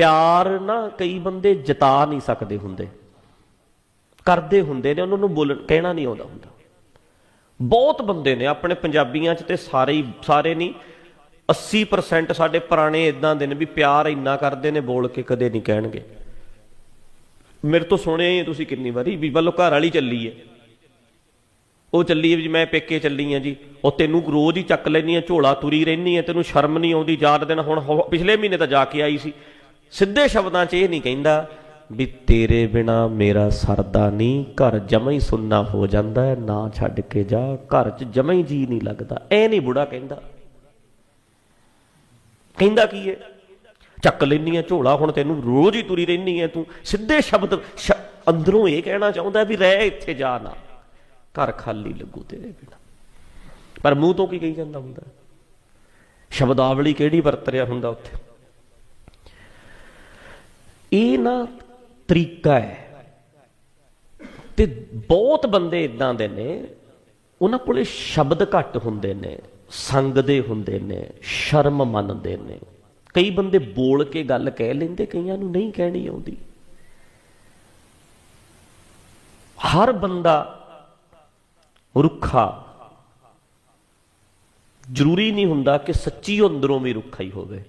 ਪਿਆਰ ਨਾ ਕਈ ਬੰਦੇ ਜਤਾ ਨਹੀਂ ਸਕਦੇ ਹੁੰਦੇ। ਕਰਦੇ ਹੁੰਦੇ ਨੇ, ਉਹਨਾਂ ਨੂੰ ਬੋਲਣ, ਕਹਿਣਾ ਨਹੀਂ ਆਉਂਦਾ ਹੁੰਦਾ। ਬਹੁਤ ਬੰਦੇ ਨੇ ਆਪਣੇ ਪੰਜਾਬੀਆਂ 'ਚ ਤੇ ਸਾਰੇ ਹੀ, ਸਾਰੇ ਨਹੀਂ 80% ਸਾਡੇ ਪੁਰਾਣੇ ਇਦਾਂ ਦੇ ਨੇ ਵੀ ਪਿਆਰ ਇੰਨਾ ਕਰਦੇ ਨੇ, ਬੋਲ ਕੇ ਕਦੇ ਨਹੀਂ ਕਹਿਣਗੇ। ਮੇਰੇ ਤੋਂ ਸੁਣਿਆ ਹੀ ਤੁਸੀਂ ਕਿੰਨੀ ਵਾਰੀ ਵੀ ਵੱਲੋਂ ਘਰ ਵਾਲੀ ਚੱਲੀ ਏ ਉਹ ਚੱਲੀ ਵੀ ਮੈਂ ਪੇਕੇ ਚੱਲੀ ਆ ਜੀ, ਉਹ ਤੈਨੂੰ ਰੋਜ਼ ਹੀ ਚੱਕ ਲੈਣੀ ਆ, ਝੋਲਾ ਤੁਰੀ ਰਹਿਨੀ ਆ, ਤੈਨੂੰ ਸ਼ਰਮ ਨਹੀਂ ਆਉਂਦੀ ਚਾਰ ਦਿਨ ਹੁਣ ਪਿਛਲੇ ਮਹੀਨੇ ਤਾਂ ਜਾ ਕੇ ਆਈ ਸੀ। ਸਿੱਧੇ ਸ਼ਬਦਾਂ 'ਚ ਇਹ ਨਹੀਂ ਕਹਿੰਦਾ ਵੀ ਤੇਰੇ ਬਿਨਾ ਮੇਰਾ ਸਰਦਾ ਨਹੀਂ, ਘਰ ਜਮਾ ਹੀ ਸੁੰਨਾ ਹੋ ਜਾਂਦਾ ਹੈ, ਨਾ ਛੱਡ ਕੇ ਜਾ, ਘਰ 'ਚ ਜਮਾ ਹੀ ਜੀ ਨਹੀਂ ਲੱਗਦਾ। ਐ ਨਹੀਂ ਬੁੜਾ ਕਹਿੰਦਾ। ਕਹਿੰਦਾ ਕੀ ਹੈ? ਚੱਕ ਲੈਨੀ ਆ ਝੋਲਾ, ਹੁਣ ਤੈਨੂੰ ਰੋਜ਼ ਹੀ ਤੁਰੀ ਰਹਿਨੀ ਐ ਤੂੰ। ਸਿੱਧੇ ਸ਼ਬਦ, ਸ਼- ਅੰਦਰੋਂ ਇਹ ਕਹਿਣਾ ਚਾਹੁੰਦਾ ਵੀ ਰਹਿ ਇੱਥੇ ਜਾ ਨਾ। ਘਰ ਖਾਲੀ ਲੱਗੂ ਤੇਰੇ ਬਿਨਾ। ਪਰ ਮੂੰਹ ਤੋਂ ਕੀ ਕਹੀ ਜਾਂਦਾ ਹੁੰਦਾ? ਸ਼ਬਦਾਵਲੀ ਕਿਹੜੀ ਵਰਤ ਰਿਹਾ ਹੁੰਦਾ ਉੱਥੇ? ਇਹ ਨਾ ਤਰੀਕਾ ਹੈ। ਤੇ ਬਹੁਤ ਬੰਦੇ ਇਦਾਂ ਦੇ ਨੇ, ਉਹਨਾਂ ਕੋਲੇ ਸ਼ਬਦ ਘੱਟ ਹੁੰਦੇ ਨੇ ਸੰਗਦੇ ਹੁੰਦੇ ਨੇ, ਸ਼ਰਮ ਮੰਨਦੇ ਨੇ। ਕਈ ਬੰਦੇ ਬੋਲ ਕੇ ਗੱਲ ਕਹਿ ਲੈਂਦੇ, ਕਈਆਂ ਨੂੰ ਨਹੀਂ ਕਹਿਣੀ ਆਉਂਦੀ। ਹਰ ਬੰਦਾ ਰੁੱਖਾ। ਜ਼ਰੂਰੀ ਨਹੀਂ ਹੁੰਦਾ ਕਿ ਸੱਚੀ ਅੰਦਰੋਂ ਵੀ ਰੁੱਖਾ ਹੀ ਹੋਵੇ।